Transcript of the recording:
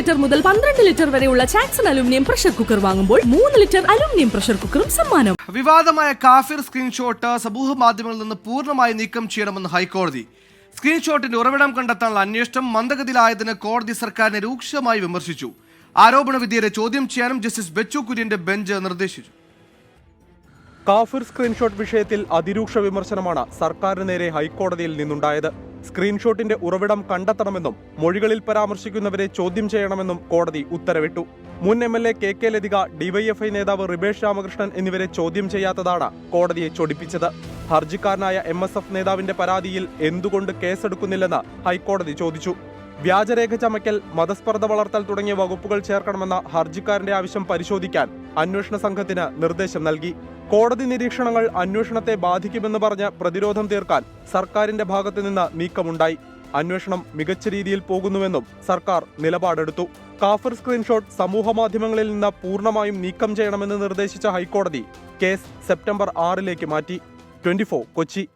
Litre മുതൽ പന്ത്രണ്ട് litre വരെയുള്ള ചാക്സൺ അലുമിനിയം പ്രഷർ കുക്കർ വാങ്ങുമ്പോൾ മൂന്ന് ലിറ്റർ അലുമിനിയം പ്രഷർ കുക്കറും സമ്മാനം. വിവാദമായ കാഫിർ സ്ക്രീൻഷോട്ട് സമൂഹ മാധ്യമങ്ങളിൽ നിന്ന് പൂർണമായി നീക്കം ചെയ്യണമെന്ന് ഹൈക്കോടതി. സ്ക്രീൻഷോട്ടിന്റെ ഉറവിടം കണ്ടെത്താനുള്ള അന്വേഷണം മന്ദഗതിയിലായതിന് കോടതി സർക്കാരിനെ രൂക്ഷമായി വിമർശിച്ചു. ആരോപണ വിധിയെ ചോദ്യം ചെയ്യാനും ജസ്റ്റിസ് ബെച്ചു കുര്യന്റെ ബെഞ്ച് നിർദ്ദേശിച്ചു. കാഫിർ സ്ക്രീൻഷോട്ട് വിഷയത്തിൽ അതിരൂക്ഷ വിമർശനമാണ് സർക്കാരിന് നേരെ ഹൈക്കോടതിയിൽ നിന്നുണ്ടായത്. സ്ക്രീൻഷോട്ടിന്റെ ഉറവിടം കണ്ടെത്തണമെന്നും മൊഴികളിൽ പരാമർശിക്കുന്നവരെ ചോദ്യം ചെയ്യണമെന്നും കോടതി ഉത്തരവിട്ടു. മുൻ M L A K K Lathika DYFI നേതാവ് റിബേഷ് രാമകൃഷ്ണൻ എന്നിവരെ ചോദ്യം ചെയ്യാത്തതാണ് കോടതിയെ ചൊടിപ്പിച്ചത്. ഹർജിക്കാരനായ എം എസ് എഫ് നേതാവിന്റെ പരാതിയിൽ എന്തുകൊണ്ട് കേസെടുക്കുന്നില്ലെന്ന് ഹൈക്കോടതി ചോദിച്ചു. വ്യാജരേഖ ചമയ്ക്കൽ മതസ്പർദ്ധ വളർത്തൽ തുടങ്ങിയ വകുപ്പുകൾ ചേർക്കണമെന്ന ഹർജിക്കാരന്റെ ആവശ്യം പരിശോധിക്കാൻ അന്വേഷണ സംഘത്തിന് നിർദ്ദേശം നൽകി. കോടതി നിരീക്ഷണങ്ങൾ അന്വേഷണത്തെ ബാധിക്കുമെന്ന് പറഞ്ഞ് പ്രതിരോധം തീർക്കാൻ സർക്കാരിന്റെ ഭാഗത്തു നിന്ന് നീക്കമുണ്ടായി. അന്വേഷണം മികച്ച രീതിയിൽ പോകുന്നുവെന്നും സർക്കാർ നിലപാടെടുത്തു. കാഫർ സ്ക്രീൻഷോട്ട് സമൂഹമാധ്യമങ്ങളിൽ നിന്ന് പൂർണമായും നീക്കം ചെയ്യണമെന്ന് നിർദ്ദേശിച്ച ഹൈക്കോടതി കേസ് സെപ്റ്റംബർ ആറിലേക്ക് മാറ്റി. ട്വന്റി കൊച്ചി.